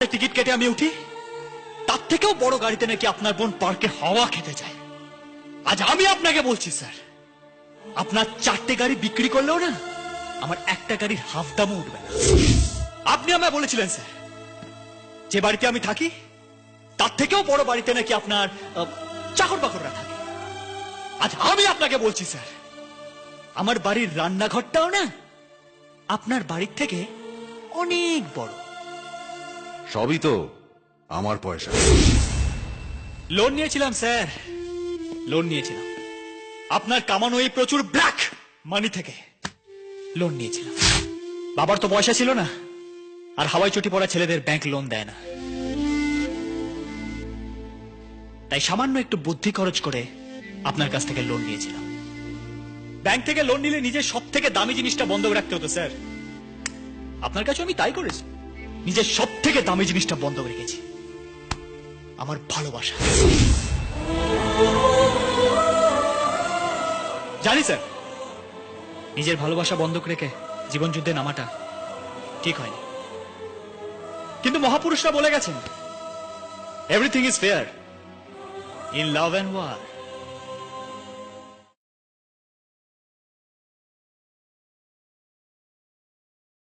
Ticket কেটে আমি উঠি, তার থেকেও বড় গাড়িতে নাকি আপনার বোন পার্কে হাওয়া খেতে যায়। আজ আমি আপনাকে বলছি, স্যার, আপনার চারটে গাড়ি বিক্রি করলেও না, আমার একটা গাড়ির হাফ দামও উঠবে না। আপনি আমায় বলেছিলেন, স্যার, যে বাড়িতে আমি থাকি, তার থেকেও বড় বাড়িতে নাকি আপনার চাকর বাকররা থাকে। আজ আমি আপনাকে বলছি, স্যার, আমার বাড়ির রান্নাঘরটাও না আপনার বাড়ির থেকে অনেক বড়। সবই তো আমার পয়সা। লোন নিয়েছিলাম স্যার লোন নিয়েছিলাম। আপনার কামানো এই প্রচুর ব্ল্যাক মানি থেকে লোন নিয়েছিলাম। বাবার তো পয়সা ছিল না, আর হাওয়াই চটি পড়া ছেলেদের ব্যাংক লোন দেয় না। তাই সামান্য একটু বুদ্ধি খরচ করে আপনার কাছ থেকে লোন নিয়েছিলাম। ব্যাংক থেকে লোন নিলে নিজের সব থেকে দামি জিনিসটা বন্ধ রাখতে হতো স্যার আপনার কাছে আমি তাই করেছি। নিজের সব থেকে দামি জিনিসটা বন্ধ রেখেছি। আমার ভালোবাসা। জানি স্যার, নিজের ভালোবাসা বন্ধক রেখে জীবন যুদ্ধে নামাটা ঠিক হয়নি। কিন্তু মহাপুরুষরা বলে গেছেন everything is fair in love and war